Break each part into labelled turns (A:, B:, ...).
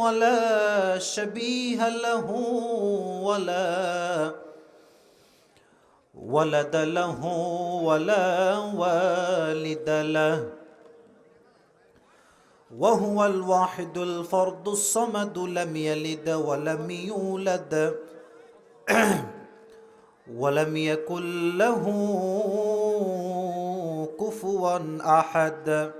A: ولا شبيه له ولا ولد له ولا والد له. وهو الواحد الفرد الصمد لم يلد ولم يولد. ولم يكن له كفوا أحد.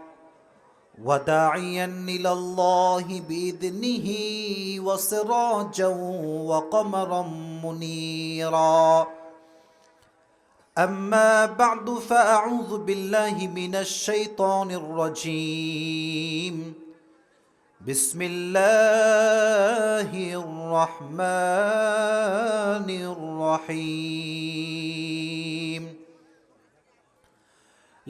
A: وداعيا إلى الله بإذنه وسراجا وقمرا منيرا. أما بعد فأعوذ بالله من الشيطان الرجيم. بسم الله الرحمن الرحيم.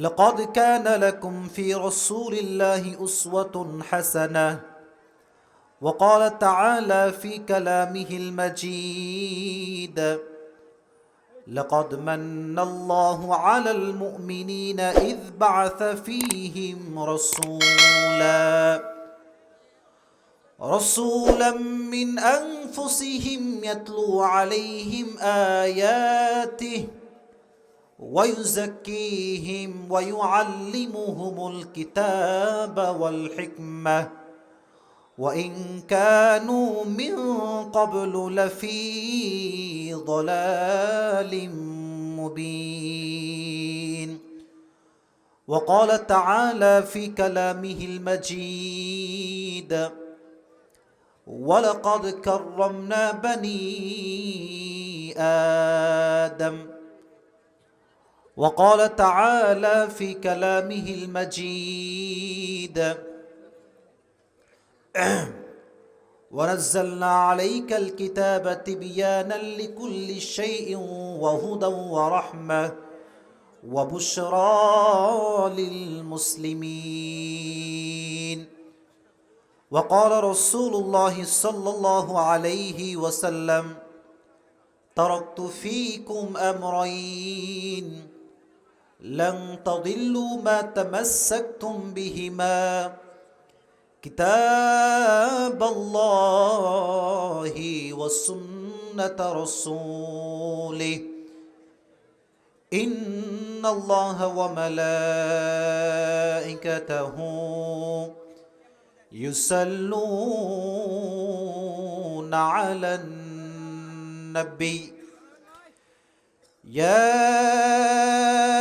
A: لقد كان لكم في رسول الله أسوة حسنة. وقال تعالى في كلامه المجيد لقد من الله على المؤمنين إذ بعث فيهم رسولا رسولا من أنفسهم يتلو عليهم آياته ويزكيهم ويعلمهم الكتاب والحكمة. وإن كانوا من قبل لفي ضلال مبين. وقال تعالى في كلامه المجيد ولقد كرمنا بني آدم وقال تعالى في كلامه المجيد. ونزلنا عليك الكتاب تبيانا لكل شيء وهدى ورحمة وبشرى للمسلمين. وقال رسول الله صلى الله عليه وسلم تركت فيكم أمرين. لن تضلوا ما تمسكتم بهما. كتاب الله وسنة رسوله. إن الله وملائكته يصلون على النبي. يا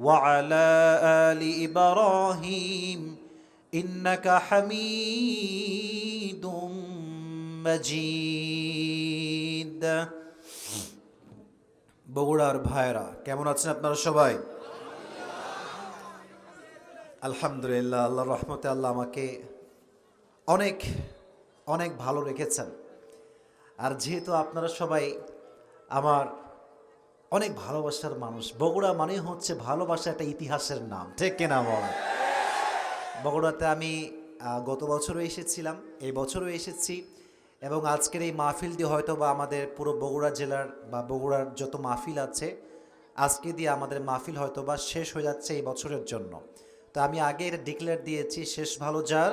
A: وعلى ال ابراهيم انك حميد مجيد বগুড়ার ভাইরা কেমন আছেন আপনারা সবাই আলহামদুলিল্লাহ আল্লাহ রহমতে আল্লাহ আমাকে অনেক অনেক ভালো রেখেছেন আর যেহেতু আপনারা সবাই আমার অনেক ভালোবাসার মানুষ। বগুড়া মানে হচ্ছে ভালোবাসা একটা ইতিহাসের নাম। ঠিক কিনা বল? বগুড়াতে আমি গত বছরও এসেছিলাম। এই বছরও এসেছি এবং আজকের এই মাহফিল দিয়ে হয়তো বা আমাদের পুরো বগুড়া জেলার বা বগুড়ার যত মাহফিল আছে, আজকে দিয়ে আমাদের মাহফিল হয়তো বা শেষ হয়ে যাচ্ছে এই বছরের জন্য। তো আমি আগে এটা ডিক্লেয়ার দিয়েছি, শেষ ভালো যার?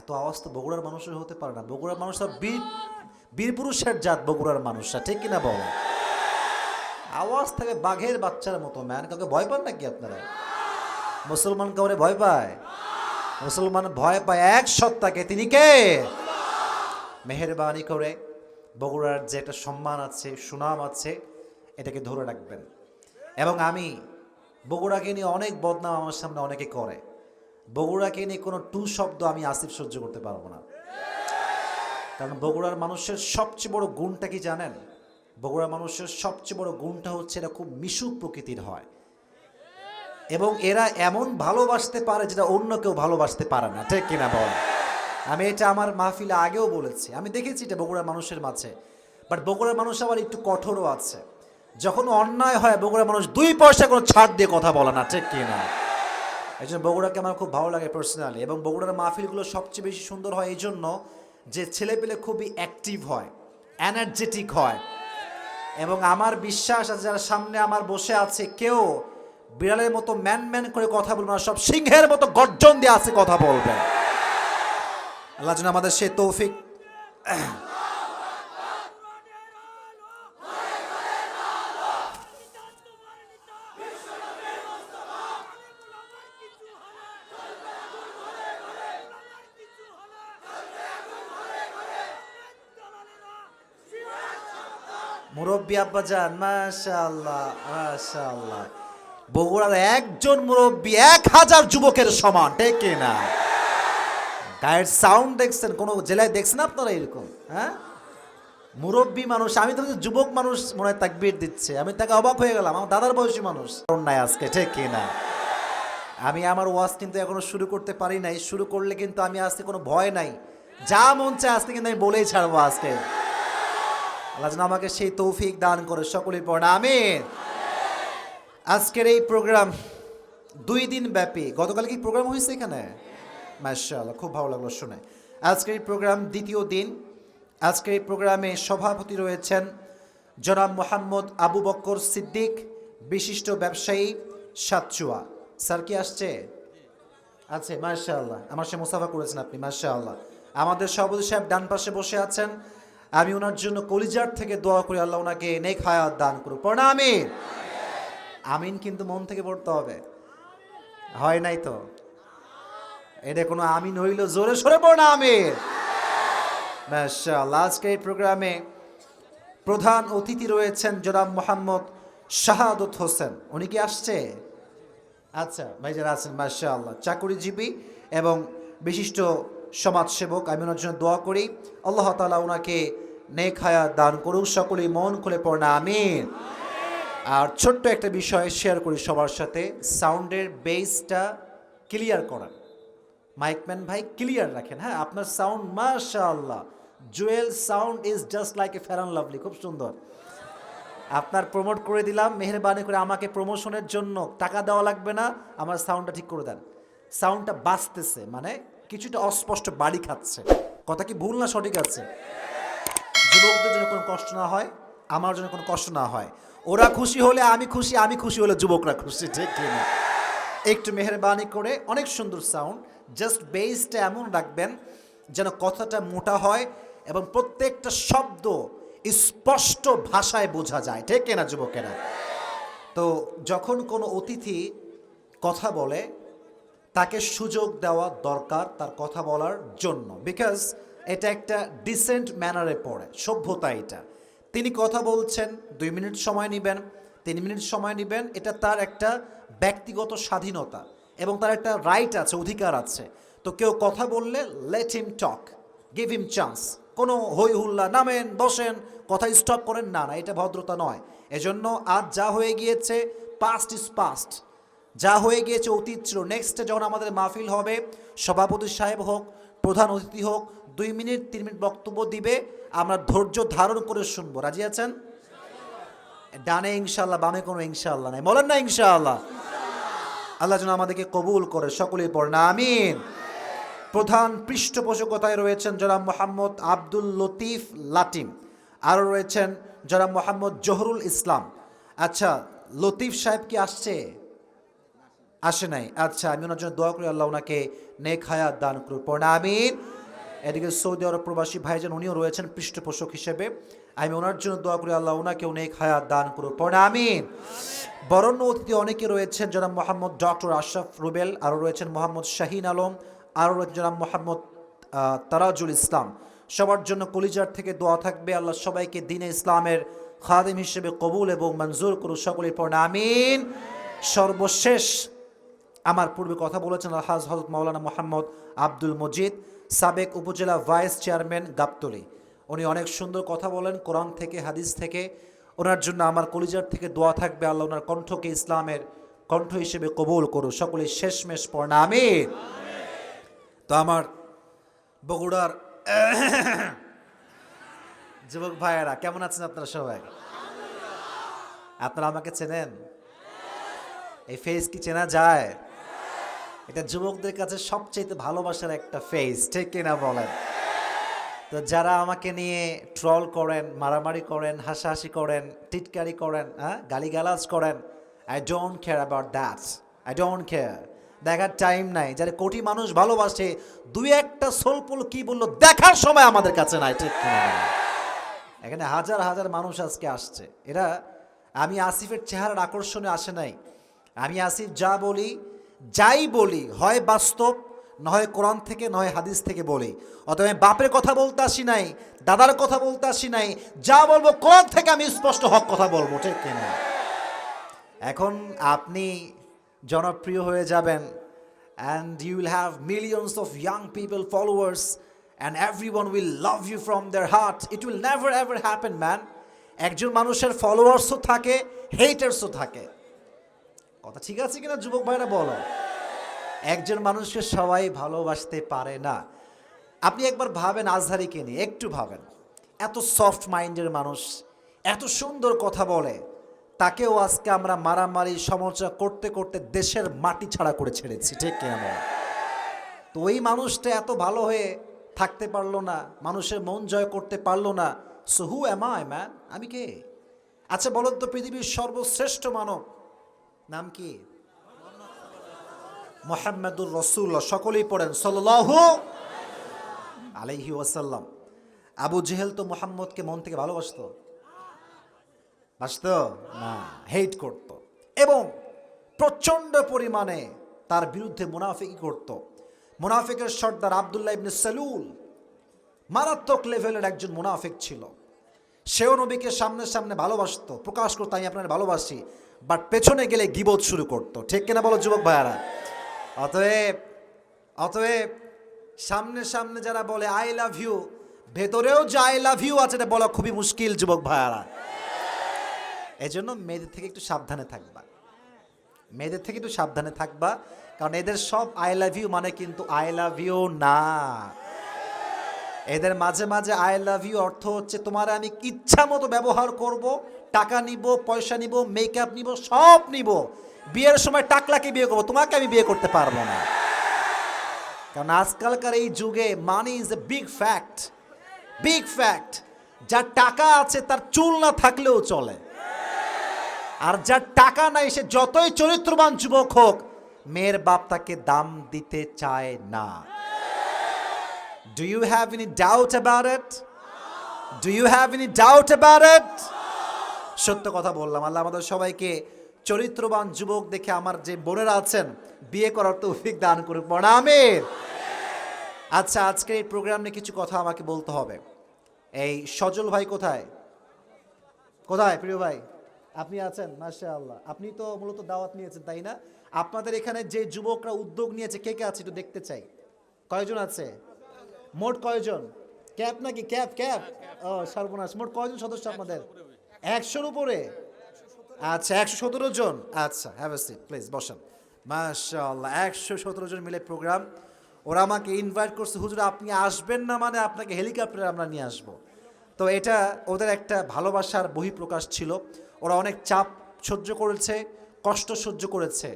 A: এত আওয়াজ তো বগুড়ার মানুষের হতে পারে না। বগুড়ার মানুষ তো বীর বীর পুরুষের জাত বগুড়ার মানুষরা। ঠিক কিনা বল? আওয়াজ থাকে বাঘের বাচ্চার মতো ম্যান কাউকে ভয় পান নাকি আপনারা? মুসলমান কাউরে ভয় পায়? মুসলমান ভয় পায় এক সত্তাকে। তিনি কে? মেহরবানি করে বগুড়ার যে একটা সম্মান আছে, সুনাম আছে, এটাকে ধরে রাখবেন। এবং আমি বগুড়াকে নিয়ে অনেক বদনাম আমার সামনে অনেকে করে। বগুড়াকে নিয়ে কোনো টু শব্দ আমি আসিফ সহ্য করতে পারব না। কারণ বগুড়ার মানুষের সবচেয়ে বড় গুণটা কি জানেন? বগুড়ার মানুষের সবচেয়ে বড় গুণটা হচ্ছে এরা খুব মিশুক প্রকৃতির হয়। এবং এরা এমন ভালোবাসতে পারে যেটা অন্য কেউ ভালোবাসতে পারে না। ঠিক কিনা বল? আমি এটা আমার মাহফিলে আগেও বলেছি। আমি দেখেছি এটা বগুড়া মানুষের মাঝে। বাট বগুড়ার মানুষ আবার একটু কঠোরও আছে। যখন অন্যায় হয় বগুড়ার মানুষ দুই পয়সা কোনো ছাড় দিয়ে কথা বলে না। ঠিক কিনা? এই জন্য বগুড়াকে আমার খুব ভালো লাগে পার্সোনালি এবং বগুড়ার মাহফিলগুলো সবচেয়ে বেশি সুন্দর হয় এই জন্য যে ছেলেপেলে খুবই অ্যাক্টিভ হয় এনার্জেটিক হয়। এবং আমার বিশ্বাস আছে যারা সামনে আমার বসে আছে, কেউ বিড়ালের মতো ম্যান ম্যান করে কথা বলবে না, সব সিংহের মতো গর্জন দিয়ে আছে কথা বলবে। আল্লাহ আমাদের সে তৌফিক মুরব্বী আব্বাজান, মাশাআল্লাহ মাশাআল্লাহ। বগুড়ার একজন মুরব্বী এক হাজার যুবকের সমান, ঠিক না? গায়ের সাউন্ড দেখছেন, কোনো জেলায় দেখছেন আপনারা এরকম হ্যাঁ? মুরব্বী মানুষ, আমি তো যুবক মানুষ মনে হয় তাকবীর দিচ্ছে, আমি তাকে অবাক হয়ে গেলাম, আমার দাদার বয়সী মানুষ। নাই আজকে, ঠিক কিনা আমি আমার ওয়াজ কিন্তু এখনও শুরু করতে পারি নাই, শুরু করলে কিন্তু আমি আজকে কোনো ভয় নাই। যা মন চায় আজকে কিন্তু আমি বলেই ছাড়বো আজকে। আল্লাহ যেন আমাকে সেই তৌফিক দান করে সকলের পর, আমিন। আজকের এই প্রোগ্রাম দুই দিন ব্যাপী। গতকাল কি প্রোগ্রাম হয়েছে এখানে? মাশাআল্লাহ, খুব ভালো লাগল শুনে। আজকের এই প্রোগ্রাম দ্বিতীয় দিন। আজকের এই প্রোগ্রামে সভাপতি রয়েছেন জনাব মোহাম্মদ আবু বক্কর সিদ্দিক, বিশিষ্ট ব্যবসায়ী সাতচুয়া। স্যার কি আসছে? আছে, মাশাআল্লাহ। আমার সে মুসাফা করেছেন আপনি, মাশাআল্লাহ। আমাদের সভাপতি সাহেব ডান পাশে বসে আছেন। আমি ওনার জন্য কলিজার থেকে দোয়া করি, আল্লাহ ওনাকে নেক হায়াত দান করুক। প্রণামী আমিন। আমিন কিন্তু মন থেকে পড়তে হবে। হয় নাই তো? এটা কোনো আমিন হইল, জোরে সরে পড়না, আমিন। মাশাআল্লাহ, আজকে এই প্রোগ্রামে প্রধান অতিথি রয়েছেন জনাব মোহাম্মদ শাহাদত হোসেন। উনি কি আসছে? আচ্ছা ভাইজান আছেন মাসা আল্লাহ চাকুরিজীবী এবং বিশিষ্ট সমাজসেবক। আমি ওনার জন্য দোয়া করি। আল্লাহ তালা ওনাকে নেক হায়াত দান করুক, সকলেই মন খুলে পড়না, আমিন। আর ছোট্ট একটা বিষয় শেয়ার করি সবার সাথে সাউন্ডের বেসটা ক্লিয়ার করা মাইকম্যান ভাই ক্লিয়ার রাখেন হ্যাঁ? আপনার সাউন্ড মাশা আল্লাহ Jewel sound is just like a Ferran lovely খুব সুন্দর। আপনার প্রমোট করে দিলাম, মেহরবানি করে আমাকে প্রমোশনের জন্য টাকা দেওয়া লাগবে না, আমার সাউন্ডটা ঠিক করে দেন। সাউন্ডটা বাঁচতেছে মানে কিছুটা অস্পষ্ট বাড়ি খাচ্ছে। কথা কি ভুল না সঠিক আছে? যুবকদের জন্য কোনো কষ্ট না হয়, আমার জন্য কোনো কষ্ট না হয়। ওরা খুশি হলে আমি খুশি আমি খুশি হলে যুবকরা খুশি, ঠিক কিনা একটু মেহরবানি করে, অনেক সুন্দর সাউন্ড জাস্ট বেসটা এমন রাখবেন যেন কথাটা মোটা হয় এবং প্রত্যেকটা শব্দ স্পষ্ট ভাষায় বোঝা যায়, ঠিক কিনা যুবকেরা? তো যখন কোনো অতিথি কথা বলে, তাকে সুযোগ দেওয়া দরকার তার কথা বলার জন্য। বিকজ এটা একটা ডিসেন্ট ম্যানারে পড়ে, সভ্যতা এটা। তিনি কথা বলছেন, দুই মিনিট সময় নেবেন, তিন মিনিট সময় নেবেন, এটা তার একটা ব্যক্তিগত স্বাধীনতা এবং তার একটা রাইট আছে, অধিকার আছে। তো কেউ কথা বললে let him talk give him chance কোনো হই হুল্লা নামেন, বসেন, কথা স্টপ করেন, না না, এটা ভদ্রতা নয়। এজন্য আজ যা হয়ে গিয়েছে পাস্ট ইজ পাস্ট যা হয়ে গিয়েছে অতীত ছিল নেক্সটে যখন আমাদের মাহফিল হবে, সভাপতি সাহেব হোক, প্রধান অতিথি হোক দুই মিনিট, তিন মিনিট বক্তব্য দিবে। আমরা ধৈর্য ধারণ করে শুনব। রাজি আছেন? ডানে ইনশাল্লাহ বামে কোনো ইনশাল্লাহ নাই। বলেন না ইনশাআল্লাহ। আল্লাহ যেন আমাদেরকে কবুল করে, সকলেই পড়েন, আমিন। প্রধান পৃষ্ঠপোষকতায় রয়েছেন জনাব মোহাম্মদ আব্দুল লতিফ লাটিম আরও রয়েছেন জনাব মোহাম্মদ জহরুল ইসলাম। আচ্ছা লতিফ সাহেব কি আসছে? আসে নাই। আচ্ছা আমি ওনার জন্য দোয়া করি, আল্লাহ ওনাকে নেক হায়াত দান করুন আমিন। এদিকে সৌদি আরব প্রবাসী ভাইজান উনিও রয়েছেন পৃষ্ঠপোষক হিসেবে। আমি ওনার জন্য দোয়া করি আল্লাহ ওনাকে অনেক হায়াত দান করুন পড়েন, আমিন। বরণ্য অতিথি অনেকে রয়েছেন, জনাব মোহাম্মদ ডক্টর আশরাফ রুবেল আরও রয়েছেন মোহাম্মদ শাহিন আলম আরও রয়েছেন জনাব মোহাম্মদ তারাজুল ইসলাম। সবার জন্য কলিজার থেকে দোয়া থাকবে, আল্লাহ সবাইকে দিনে ইসলামের খাদিম হিসেবে কবুল এবং মঞ্জুর করুন সকলের পড়েন, আমিন। সর্বশেষ আমার পূর্বে কথা বলেছেন আলহাজ হজরত মাওলানা মোহাম্মদ আব্দুল মজিদ। সাবেক উপজেলা ভাইস চেয়ারম্যান গাবতলি। উনি অনেক সুন্দর কথা বলেন, কোরআন থেকে, হাদিস থেকে। ওনার জন্য আমার কলিজার থেকে দোয়া থাকবে, আল্লাহ ওনার কণ্ঠকে ইসলামের কণ্ঠ হিসেবে কবুল করু সকলে শেষমেশ পড়না আমি তো আমার বগুড়ার যুবক ভাইয়েরা, কেমন আছেন আপনারা সবাই? আপনারা আমাকে চেনেন? এই ফেস কি চেনা যায়? এটা যুবকদের কাছে সবচেয়ে ভালোবাসার একটা ফেস ঠিক কিনা বলেন? তো যারা আমাকে নিয়ে ট্রল করেন, মারামারি করেন, হাসাহাসি করেন, টিটকারি করেন হ্যাঁ গালিগালাজ করেন I don't care about that I don't care দেখার টাইম নাই। যারা কোটি মানুষ ভালোবাসে, দুই একটা সোলপুল কি বলল, দেখার সময় আমাদের কাছে নাই, ঠিক এখানে হাজার হাজার মানুষ আজকে আসছে। এরা, আমি আসিফের চেহারার আকর্ষণে আসে নাই। আমি আসিফ যা বলি যাই বলি, হয় বাস্তব, নয় কোরআন থেকে, নয় হাদিস থেকে বলি। অতএব আমি বাপের কথা বলতে আসি নাই, দাদার কথা বলতে আসি নাই, যা বলব কোরআন থেকে আমি স্পষ্ট হক কথা বলব, ঠিক কিনা এখন আপনি জনপ্রিয় হয়ে যাবেন and you will have millions of young people followers and every one will love you from their heart it will never ever happen man একজন মানুষের ফলোয়ার্সও থাকে হেটার্সও থাকে। কথা ঠিক আছে কিনা, যুবক ভাইরা, বলো? একজন মানুষকে সবাই ভালোবাসতে পারে না। আপনি একবার ভাবেন আজহারিকে নিয়ে, একটু ভাবেন। এত সফট মাইন্ডের মানুষ, এত সুন্দর কথা বলে, তাকেও আজকে আমরা মারামারি সমালোচনা করতে করতে দেশের মাটি ছাড়া করে ছেড়েছি, ঠিক কিনা? তো ওই মানুষটা এত ভালো হয়ে থাকতে পারল না, মানুষের মন জয় করতে পারল না। So who am I man আমি কে? আচ্ছা বলুন তো পৃথিবীর সর্বশ্রেষ্ঠ মানব নাম কি? মোহাম্মদুর রসুল্লাহ সকলেই পড়েন সাল্লাহু আলাইহি ওয়াসাল্লাম। আবু জেহেল তো মোহাম্মদকে মন থেকে ভালোবাসতো? বাসত না হেট করত। এবং প্রচণ্ড পরিমাণে তার বিরুদ্ধে মুনাফিকি করত। মুনাফিকের সর্দার আবদুল্লাহ ইবনে সালুল মারাত্মক লেভেলের একজন মুনাফিক ছিল। সেও নবীকে সামনে সামনে ভালোবাসতো, প্রকাশ করতো, আমি আপনার ভালোবাসি। বাট পেছনে গেলে গিবোধ শুরু করতো। ঠিক কিনা বলো, যুবক ভাইয়ারা? অতএব অতএব সামনে সামনে যারা বলে আই লাভ ইউ ভেতরেও যে আই লাভ ইউ আছে, এটা বলা খুবই মুশকিল, যুবক ভাইয়ারা। এই জন্য মেয়েদের থেকে একটু সাবধানে থাকবা। মেয়েদের থেকে একটু সাবধানে থাকবা, কারণ এদের সব আই লাভ ইউ মানে কিন্তু আই লাভ ইউ না। এদের মাঝে মাঝে আই লাভ ইউ অর্থ হচ্ছে তোমার আমি ইচ্ছা মতো ব্যবহার করব, টাকা নিব, পয়সা নিব মেকআপ নিব, সব নিব। বিয়ের সময় টাকলাকে বিয়ে করব, তোমাকে আমি বিয়ে করতে পারব না। কারণ আজকালকার এই যুগে money is a big fact big fact যার টাকা আছে তার চুল না থাকলেও চলে। আর যার টাকা নাই, সে যতই চরিত্রবান যুবক হোক, মেয়ের বাপ তাকে দাম দিতে চায় না। Do you have any doubt about it do you have any doubt about it সত্য কথা বললাম। আল্লাহ আমাদের সবাইকে চরিত্রবান যুবক দেখে আমার যে বোনেরা আছেন, বিয়ে করার তৌফিক দান করুক। আমির আচ্ছা আজকে এই প্রোগ্রাম নিয়ে কিছু কথা আমাকে বলতে হবে। এই সজল ভাই কোথায়? কোথায় প্রিয় ভাই? আপনি আছেন? মাসা আল্লাহ আপনি তো মূলত দাওয়াত নিয়েছেন, তাই না? আপনাদের এখানে যে যুবকরা উদ্যোগ নিয়েছে, কে কে আছে একটু দেখতে চাই। কয়জন আছে? মোট কয়জন? ক্যাপ নাকি ক্যাপ ক্যাপ? ও, সর্বনাশ। মোট কয়জন সদস্য আপনাদের? একশোর উপরে? আচ্ছা একশো সতেরো জন। আচ্ছা হ্যাভ এ সিট প্লিজ বসেন। মাশাআল্লাহ, একশো সতেরো জন মিলে প্রোগ্রাম ওরা আমাকে ইনভাইট করছে, হুজুর, আপনি আসবেন না মানে আপনাকে হেলিকপ্টারে আমরা নিয়ে আসব। তো এটা ওদের একটা ভালোবাসার বহিঃপ্রকাশ ছিল। ওরা অনেক চাপ সহ্য করেছে, কষ্ট সহ্য করেছে।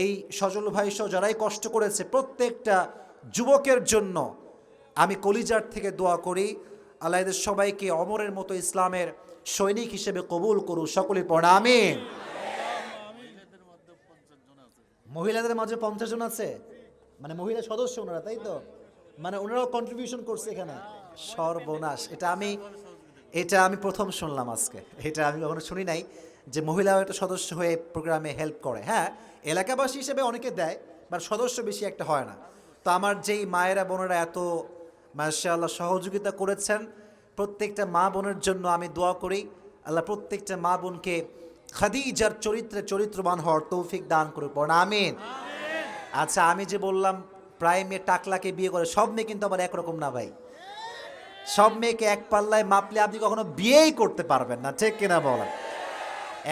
A: এই সজল ভাই সহ যারাই কষ্ট করেছে, প্রত্যেকটা যুবকের জন্য আমি কলিজার থেকে দোয়া করি, আল্লাহ এদের সবাইকে অমরের মতো ইসলামের সৈনিক হিসেবে কবুল করু সকলে আমিন। মহিলাদের মাঝে পঞ্চাশ জন আছে? মানে মহিলা সদস্য ওনারা, তাই তো? মানে ওনারাও কন্ট্রিবিউশন করছে এখানে? সর্বনাশ। এটা আমি এটা আমি প্রথম শুনলাম আজকে। এটা আমি কখনো শুনি নাই যে মহিলাও একটা সদস্য হয়ে প্রোগ্রামে হেল্প করে। হ্যাঁ এলাকাবাসী হিসেবে অনেকে দেয় বা সদস্য বেশি একটা হয় না। তো আমার যেই মায়েরা বোনেরা এত মাশাআল্লাহ সহযোগিতা করেছেন। প্রত্যেকটা মা বোনের জন্য আমি দোয়া করি। আল্লাহ প্রত্যেকটা মা বোনকে খাদিজার চরিত্রে চরিত্রবান হওয়ার তৌফিক দান করে পড়েন আমিন। আচ্ছা আমি যে বললাম প্রায় মেয়ে টাকলাকে বিয়ে করে সব মেয়ে কিন্তু আবার একরকম না ভাই। সব মেয়েকে এক পাল্লায় মাপলে আপনি কখনো বিয়েই করতে পারবেন না ঠিক কিনা বলেন?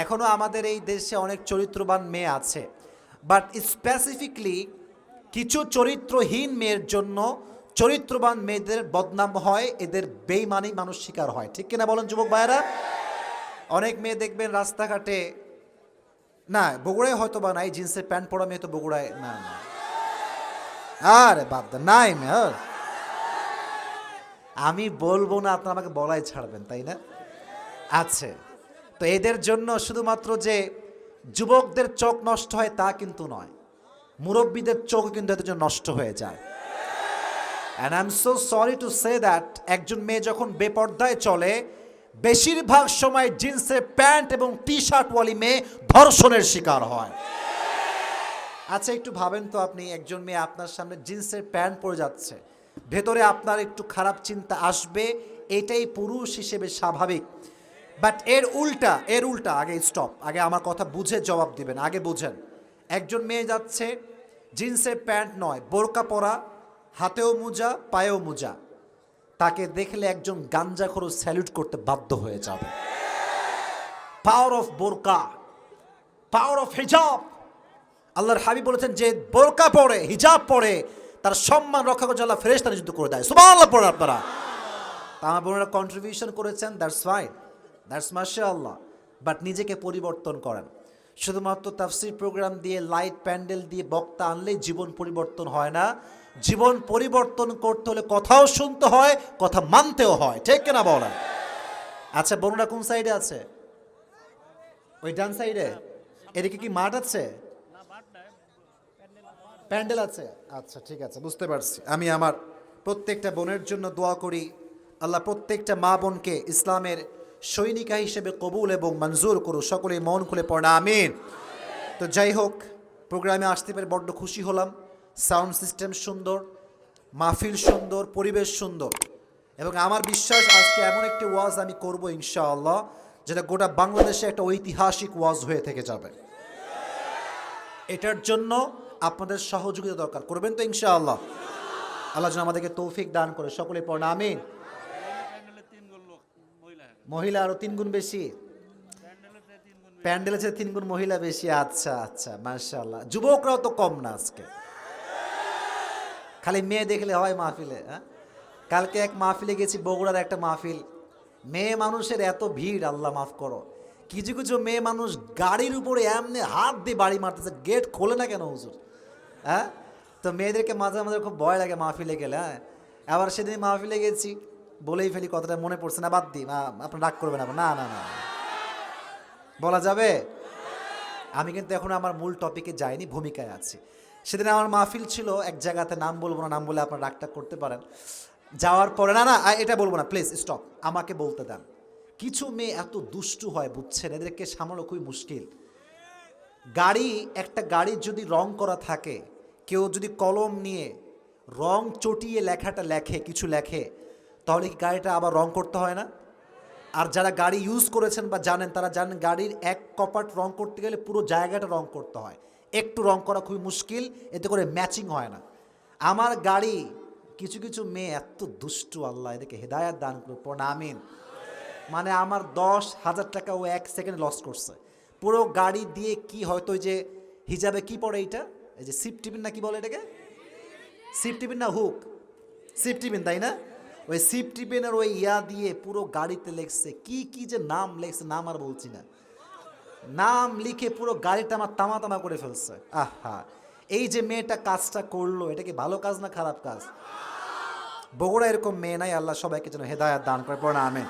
A: এখনও আমাদের এই দেশে অনেক চরিত্রবান মেয়ে আছে। বাট স্পেসিফিকলি কিছু চরিত্রহীন মেয়ের জন্য চরিত্রবান মেয়েদের বদনাম হয়, এদের বেইমানি মানুষ শিকার হয়। ঠিক কিনা বলেন যুবক ভাইয়েরা? অনেক মেয়ে দেখবেন রাস্তাঘাটে, না, বগুড়ায় হয়তো বা নাই, জিন্সের প্যান্ট পরা মেয়ে তো বগুড়ায়, না না। আরে বাদ নাই মেয়ে আমি বলব না, আপনারা আমাকে বলাই ছাড়বেন, তাই না? আছে তো এদের জন্য শুধুমাত্র যে যুবকদের চোখ নষ্ট হয় তা কিন্তু নয়, মুরব্বীদের চোখ কিন্তু এদের জন্য নষ্ট হয়ে যায়। And I am so sorry to say that একজন মেয়ে যখন বেপর্দায় চলে, বেশিরভাগ সময় জিন্সের প্যান্ট এবং টি শার্টওয়ালি মেয়ে ধর্ষণের শিকার হয়। আচ্ছা একটু ভাবেন তো আপনি, একজন মেয়ে আপনার সামনে জিন্সের প্যান্ট পরে যাচ্ছে, ভেতরে আপনার একটু খারাপ চিন্তা আসবে, এটাই পুরুষ হিসেবে স্বাভাবিক। বাট এর উল্টা এর উল্টা, আগে স্টপ আগে আমার কথা বুঝে জবাব দিবেন, আগে বুঝেন। একজন মেয়ে যাচ্ছে, জিন্সের প্যান্ট নয়, বোরকা পরা হাতেও মোজা, পায়েও মোজা। তাকে দেখলে একজন গাঞ্জাখোর স্যালুট করতে বাধ্য হয়ে যাবে। পাওয়ার অফ বোরকা, পাওয়ার অফ হিজাব। আল্লাহর হাবিব বলেছেন যে বোরকা পরে, হিজাব পরে তার সম্মান রক্ষা করে আল্লাহ ফেরেশতা যুদ্ধ করে দেয়। সুবহানাল্লাহ পড়ে আপনারা। তা আমার বোনেরা কন্ট্রিবিউশন করেছেন দ্যাটস ফাইন দ্যাটস মাশা আল্লাহ বাট নিজেকে পরিবর্তন করেন। শুধুমাত্র তাফসির প্রোগ্রাম দিয়ে লাইট প্যান্ডেল দিয়ে বক্তা আনলেই জীবন পরিবর্তন হয় না। জীবন পরিবর্তন করতে হলে কথাও শুনতে হয়, কথা মানতেও হয়। ঠিক কিনা বলেন? আচ্ছা বোনরা কোন সাইডে আছে? ওই ডান সাইডে? এদিকে কি মাঠ আছে? প্যান্ডেল আছে? আচ্ছা ঠিক আছে, বুঝতে পারছি। আমি আমার প্রত্যেকটা বোনের জন্য দোয়া করি। আল্লাহ প্রত্যেকটা মা বোনকে ইসলামের সৈনিকা হিসেবে কবুল এবং মঞ্জুর করু সকলে মন খুলে পড়া, আমিন। তো যাই হোক, প্রোগ্রামে আসতে পেরে বড্ড খুশি হলাম। সাউন্ড সিস্টেম সুন্দর, মাহফিল সুন্দর, পরিবেশ সুন্দর। এবং আমার বিশ্বাস আজকে এমন একটি ওয়াজ আমি করব ইনশাআল্লাহ, যেটা গোটা বাংলাদেশে একটা ঐতিহাসিক ওয়াজ হয়ে থেকে যাবে। এটার জন্য আপনাদের সহযোগিতা দরকার। করবেন তো ইনশাআল্লাহ? আল্লাহ যেন আমাদেরকে তৌফিক দান করে। সকলে পড়া আমিন। মহিলা আরও তিন গুণ বেশি? প্যান্ডেলের চেয়ে তিন গুণ মহিলা বেশি? আচ্ছা আচ্ছা মাশাআল্লাহ। যুবকরাও তো কম না আজকে। খালি মেয়ে দেখলে হয় মাহফিলে হ্যাঁ? কালকে এক মাহফিলে গেছি, বগুড়ার একটা মাহফিল। মেয়ে মানুষের এত ভিড়, আল্লাহ মাফ করো। কিছু কিছু মেয়ে মানুষ গাড়ির উপরে এমনি হাত দিয়ে বাড়ি মারতেছে, গেট খোলে না কেন হুজুর? হ্যাঁ? তো মেয়েদেরকে মাঝে মাঝে খুব ভয় লাগে মাহফিলে গেলে হ্যাঁ? আবার সেদিন মাহফিলে গেছি, বলেই ফেলি, কথাটা মনে পড়ছে না, বাদ দিই আপনার রাগ করবেন আবার না না না। বলা যাবে? আমি কিন্তু এখন আমার মূল টপিকে যাইনি, ভূমিকায় আছি। সেদিন আমার মাহফিল ছিল, এক জায়গাতে নাম বলব না, নাম বলে আপনার রাগটা করতে পারেন। যাওয়ার পরে, না না এটা বলব না প্লিজ স্টপ আমাকে বলতে দেন। কিছু মেয়ে এত দুষ্টু হয়, বুঝছেন? এদেরকে সামলানো খুবই মুশকিল। গাড়ি, একটা গাড়ির যদি রং করা থাকে, কেউ যদি কলম নিয়ে রং চটিয়ে লেখাটা লেখে, কিছু লেখে, তাহলে কি গাড়িটা আবার রং করতে হয় না? আর যারা গাড়ি ইউজ করেছেন বা জানেন, তারা জানেন গাড়ির এক কপাট রং করতে গেলে পুরো জায়গাটা রং করতে হয়। একটু রং করা খুবই মুশকিল, এতে করে ম্যাচিং হয় না। আমার গাড়ি, কিছু কিছু মেয়ে এত দুষ্টু, আল্লাহ, এদেরকে হেদায়াত দান করুক প্রণামিন মানে আমার দশ হাজার টাকা ও এক সেকেন্ড লস করছে। পুরো গাড়ি দিয়ে কি হয়তো যে হিজাবে কি পড়ে এইটা? এই যে সিপ টিফিন না কি বলে এটাকে? সিপ টিফিন না হুক সিপ টিফিন, তাই না? ওই সিপ টিফিনের ওই ইয়া দিয়ে পুরো গাড়িতে লেখছে, কি কি যে নাম লেখছে, নাম আর বলছি না। নাম লিখে পুরো গাড়িটা আমার তামা তামা করে ফেলছে। আহা, এই যে মেয়েটা কাজটা করল, এটা কি ভালো কাজ না খারাপ কাজ? বগুড়া এরকম মেয়ে নাই, আল্লাহ সবাইকে যেন হেদায়াত দান করে পড়ে না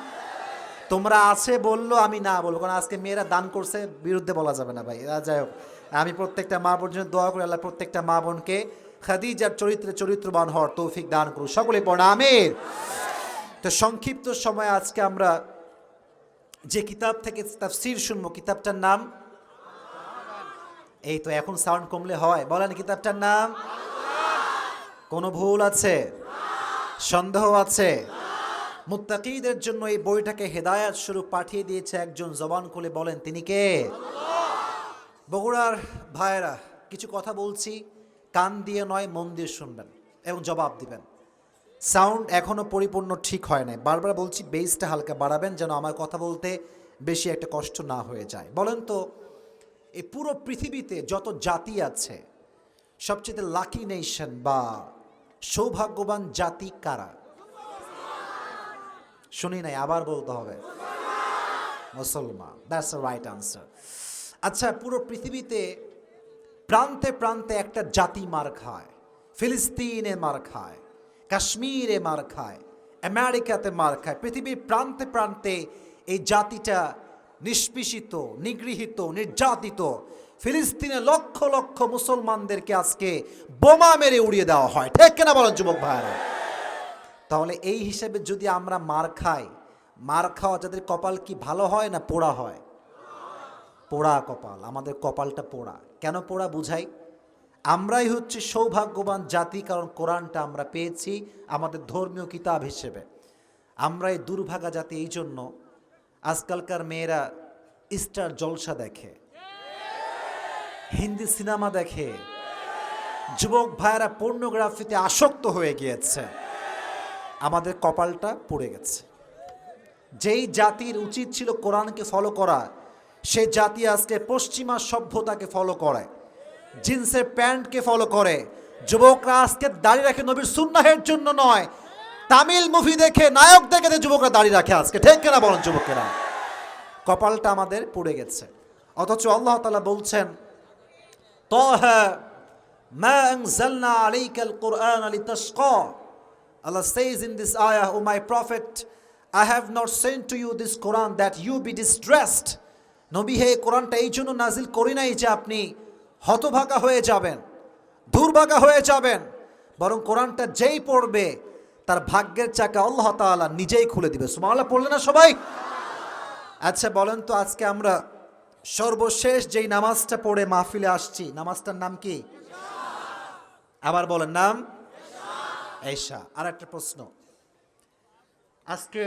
A: তোমরা আছে বলল, আমি না বলব, কারণ আজকে মেয়েরা দান করছে, বিরুদ্ধে বলা যাবে না ভাই। যাই হোক, আমি প্রত্যেকটা মা বোন জন্য দোয়া করি, আল্লাহ প্রত্যেকটা মা বোনকে খাদিজার চরিত্রে চরিত্রবান হওয়ার তৌফিক দান করুন সকলে পড়া আমির তো সংক্ষিপ্ত সময় আজকে আমরা যে কিতাব থেকে তাফসির শুনব, কিতাবটার নাম? এই তো এখন সাউন্ড কমলে হয়। বলেন কিতাবটার নাম? কোনো ভুল আছে? সন্দেহ আছে? মুত্তাকিদের জন্য এই বইটাকে হেদায়াত স্বরূপ পাঠিয়ে দিয়েছে একজন জবান খুলে বলেন, তিনি কে? বগুড়ার ভাইয়েরা, কিছু কথা বলছি, কান দিয়ে নয়, মন দিয়ে শুনবেন এবং জবাব দিবেন। সাউন্ড এখনও পরিপূর্ণ ঠিক হয় নাই। বারবার বলছি বেসটা হালকা বাড়াবেন যেন আমার কথা বলতে বেশি একটা কষ্ট না হয়ে যায়। বলেন তো এই পুরো পৃথিবীতে যত জাতি আছে, সবচেয়ে লাকি নেশন বা সৌভাগ্যবান জাতি কারা? শুনি নাই, আবার বলতে হবে। মুসলমান দ্যাটস দ্য রাইট আনসার আচ্ছা পুরো পৃথিবীতে প্রান্তে প্রান্তে একটা জাতি মার খায় ফিলিস্তিনে মার খায় কাশ্মীরে মার খায়, আমেরিকাতে মার খায়, পৃথিবীর প্রান্তে প্রান্তে এই জাতিটা নিষ্পিষিত, নিগৃহীত, নির্যাতিত। ফিলিস্তিনে লক্ষ লক্ষ মুসলমানদেরকে আজকে বোমা মেরে উড়িয়ে দেওয়া হয়। ঠিক কেনা বলেন যুবক ভাইরা তাহলে এই হিসেবে যদি আমরা মার খাই, মার খাওয়া যাদের কপাল কি ভালো হয় না পোড়া হয়? পোড়া কপাল, আমাদের কপালটা পোড়া। কেন পোড়া বুঝাই? আমরাই হচ্ছে সৌভাগ্যবান জাতি, কারণ কোরআনটা আমরা পেয়েছি আমাদের ধর্মীয় কিতাব হিসেবে। আমরাই দুর্ভাগা জাতি এই জন্য আজকালকার মেয়েরা স্টার জলসা দেখে, হিন্দি সিনেমা দেখে, যুবক ভাইয়েরা পর্নোগ্রাফিতে আসক্ত হয়ে গিয়েছে। আমাদের কপালটা পড়ে গেছে। যেই জাতির উচিত ছিল কোরআনকে ফলো করা সে জাতি আজকে পশ্চিমা সভ্যতাকে ফলো করে। জিন্সের প্যান্টকে ফলো করে। যুবকরা আজকে দাঁড়িয়ে রাখে নবীর সুন্নাহের জন্য নয়। তামিল মুভি দেখে নায়ক দেখে যুবকরা দাঁড়িয়ে রাখে আজকে। ঠিক কেনা বলেন যুবকেরা? কপালটা আমাদের পুড়ে গেছে। অথচ আল্লাহ তালা বলছেন Allah says in this ayah, O my prophet, I have not sent to you this Quran that you be distressed. নবী হে কোরআনটা এই জন্য নাজিল করি নাই যে আপনি হতভাগা হয়ে যাবেন, দুর্ভাগা হয়ে যাবেন। বরং কোরআনটা যেই পড়বে, তার ভাগ্যের চাকা আল্লাহ তাআলা নিজেই খুলে দিবে। সুমাল্লাহ পড়লে না সবাই? আচ্ছা বলেন তো আজকে আমরা সর্বশেষ যেই নামাজটা পড়ে মাহফিলে আসছি, নামাজটার নাম কি? আবার বলেন, নাম? এইশা আর একটা প্রশ্ন। আজকে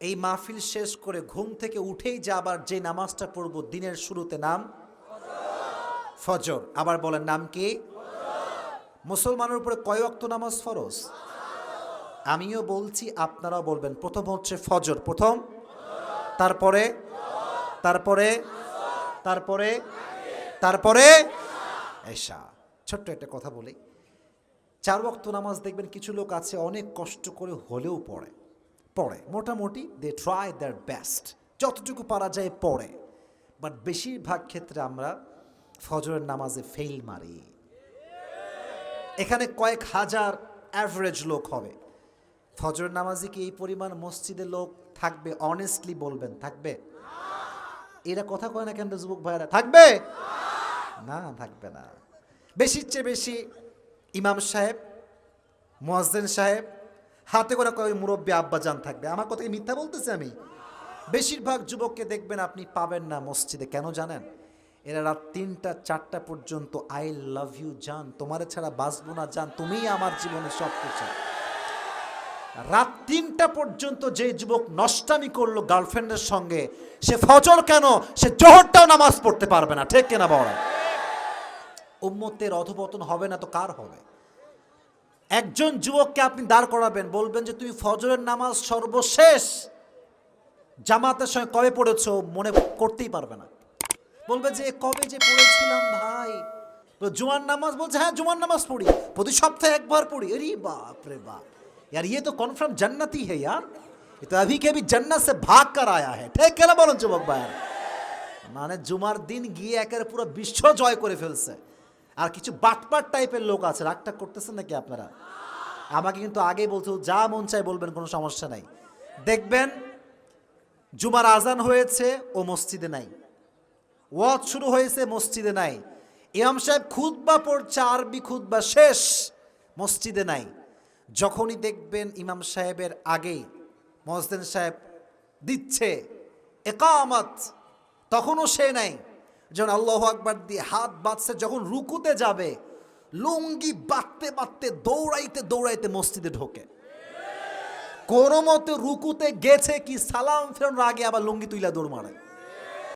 A: এই মাহফিল শেষ করে ঘুম থেকে উঠেই যে আবার যে নামাজটা পড়ব, দিনের শুরুতে নাম? ফজর। আবার বলেন নাম কি? মুসলমানের উপরে কয় অক্ত নামাজ ফরজ? আমিও বলছি, আপনারাও বলবেন। প্রথম হচ্ছে ফজর। প্রথম? তারপরে? তারপরে? তারপরে? তারপরে? এশা। ছোট্ট একটা কথা বলি। চার ওয়াক্ত নামাজ দেখবেন কিছু লোক আছে, অনেক কষ্ট করে হলেও পড়ে। পড়ে। মোটামুটি দে ট্রাই দ্যার বেস্ট যতটুকু পারা যায় পড়ে। বাট বেশিরভাগ ক্ষেত্রে আমরা ফজরের নামাজে ফেল মারি। এখানে কয়েক হাজার অ্যাভারেজ লোক হবে। ফজরের নামাজে কি এই পরিমাণ মসজিদে লোক থাকবে? অনেস্টলি বলবেন, থাকবে? এরা কথা কয় না কেন যুবক ভাইরা থাকবে? না থাকবে না। বেশির চেয়ে বেশি ইমাম সাহেব, মোয়াজ্জেন সাহেব, হাতে করে কয়, মুরব্বী আব্বাজান থাকবে। আমার কথা মিথ্যা বলতেছি আমি? বেশিরভাগ যুবককে দেখবেন আপনি পাবেন না মসজিদে। কেন জানেন? এরা রাত তিনটা, চারটা পর্যন্ত আই লাভ ইউ জান। তোমার ছাড়া বাঁচবো না জান। তুমিই আমার জীবনে সব কিছু রাত তিনটা পর্যন্ত যে যুবক নষ্টামি করল গার্লফ্রেন্ডের সঙ্গে, সে ফজর কেন? সে জোহরটাও নামাজ পড়তে পারবে না। ঠিক কেনা বড় উম্মতের অধপতন হবে না তো কার হবে? একজন যুবককে আপনি দাঁড় করাবেন, বলবেন যে, তুমি ফজরের নামাজ সর্বশেষ জামাতের সঙ্গে কবে পড়েছো? মনে করতেই পারবে না। বলবে যে কবে যে পড়েছিলাম ভাই বলবে, জুমার নামাজ বলছে হ্যাঁ জুমার নামাজ পড়ি প্রতি সপ্তাহে একবার পড়ি अरे बाप रे बाप यार ये तो कन्फर्म जन्नती है यार ये तो अभी के अभी जन्नत से भाग कर आया है ঠিক কেন বলুন যুবক ভাই মানে জুমার দিন গিয়ে একের পুরো বিশ্ব জয় করে ফেলছে আর কিছু বাটপাট টাইপের লোক আছে রাগটা করতেছেন নাকি আপনারা আমাকে কিন্তু আগেই বলছে যা মন চায় বলবেন কোনো সমস্যা নাই দেখবেন জুমার আজান হয়েছে ও মসজিদে নাই ওয়াজ শুরু হয়েছে মসজিদে নাই। ইমাম সাহেব খুতবা পড়ছে, আরবি খুতবা শেষ মসজিদে নাই। যখনই দেখবেন ইমাম সাহেবের আগেই মসজিদ সাহেব দিচ্ছে একামত, তখনও সে নাই। যখন আল্লাহ আকবার দিয়ে হাত বাঁধছে, যখন রুকুতে যাবে, লুঙ্গি বাঁধতে বাঁধতে, দৌড়াইতে দৌড়াইতে মসজিদে ঢোকে। কোনো মতে রুকুতে গেছে কি সালাম ফেরানোর আগে আবার লুঙ্গি তুইলা দৌড় মারে।